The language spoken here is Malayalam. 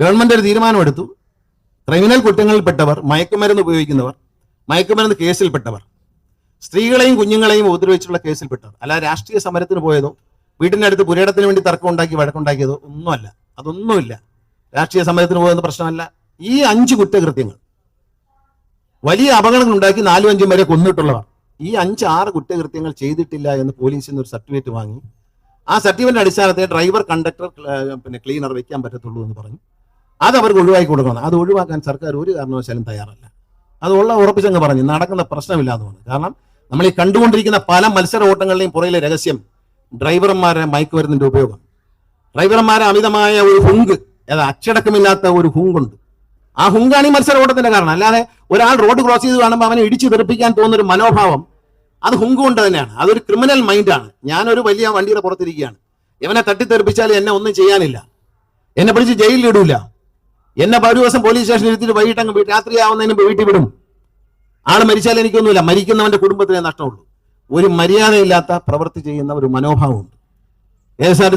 ഗവൺമെന്റ് ഒരു തീരുമാനമെടുത്തു. ക്രിമിനൽ കുറ്റങ്ങളിൽപ്പെട്ടവർ മയക്കുമരുന്ന് ഉപയോഗിക്കുന്നവർ മയക്കുമരുന്ന് കേസിൽപ്പെട്ടവർ സ്ത്രീകളെയും കുഞ്ഞുങ്ങളെയും ഉപദ്രവിച്ചുള്ള കേസിൽപ്പെട്ടവർ അല്ല രാഷ്ട്രീയ സമരത്തിന് പോയതോ വീടിന്റെ അടുത്ത് പുരയിടത്തിന് വേണ്ടി തർക്കം ഉണ്ടാക്കി വഴക്കുണ്ടാക്കിയതോ ഒന്നുമല്ല. അതൊന്നുമില്ല. രാഷ്ട്രീയ സമരത്തിന് പോയെന്ന് പ്രശ്നമല്ല. ഈ അഞ്ച് കുറ്റകൃത്യങ്ങൾ വലിയ അപകടങ്ങൾ ഉണ്ടാക്കി നാലും അഞ്ചും വരെ കൊന്നിട്ടുള്ളവർ ഈ അഞ്ച് ആറ് കുറ്റകൃത്യങ്ങൾ ചെയ്തിട്ടില്ല എന്ന് പോലീസിൽ നിന്ന് ഒരു സർട്ടിഫിക്കറ്റ് വാങ്ങി ആ സർട്ടിഫിക്കറ്റ് അടിസ്ഥാനത്തെ ഡ്രൈവർ കണ്ടക്ടർ പിന്നെ ക്ലീനർ വെക്കാൻ പറ്റത്തുള്ളൂ എന്ന് പറഞ്ഞു. അത് അവർക്ക് ഒഴിവാക്കി കൊടുക്കണം. അത് ഒഴിവാക്കാൻ സർക്കാർ ഒരു കാരണവശാലും തയ്യാറല്ല. അത് ഉള്ള ഉറപ്പിച്ചങ്ങ് പറഞ്ഞു. നടക്കുന്ന പ്രശ്നമില്ല കാരണം നമ്മൾ ഈ കണ്ടുകൊണ്ടിരിക്കുന്ന പല മത്സര ഓട്ടങ്ങളുടെയും പുറയിലെ രഹസ്യം ഡ്രൈവർമാരെ മയക്കുമരുന്നിന്റെ ഉപയോഗം. ഡ്രൈവർമാരെ അമിതമായ ഒരു ഹുങ്ക് അതായത് അച്ചടക്കമില്ലാത്ത ഒരു ഹുങ്കുണ്ട്. ആ ഹുങ്കാണ് ഈ മത്സര ഓട്ടത്തിന്റെ കാരണം. അല്ലാതെ ഒരാൾ റോഡ് ക്രോസ് ചെയ്ത് കാണുമ്പോൾ അവനെ ഇടിച്ചു തെറിപ്പിക്കാൻ തോന്നുന്ന ഒരു മനോഭാവം അത് ഹുങ്ക് കൊണ്ട് തന്നെയാണ്. അതൊരു ക്രിമിനൽ മൈൻഡാണ്. ഞാനൊരു വലിയ വണ്ടിയുടെ പുറത്തിരിക്കുകയാണ്. ഇവനെ തട്ടിത്തെറിപ്പിച്ചാൽ എന്നെ ഒന്നും ചെയ്യാനില്ല. എന്നെ പിടിച്ച് ജയിലിൽ ഇടൂല. എന്നെ ഒരു ദിവസം പോലീസ് സ്റ്റേഷനിൽ ഇരുത്തിട്ട് വൈകിട്ട് അങ്ങ് രാത്രിയാവുന്നതിന് വീട്ടിൽ വിടും. ആൾ മരിച്ചാൽ എനിക്കൊന്നുമില്ല. മരിക്കുന്നവന്റെ കുടുംബത്തിനെ നഷ്ടമുള്ളൂ. ഒരു മര്യാദയില്ലാത്ത പ്രവൃത്തി ചെയ്യുന്ന ഒരു മനോഭാവമുണ്ട്. R T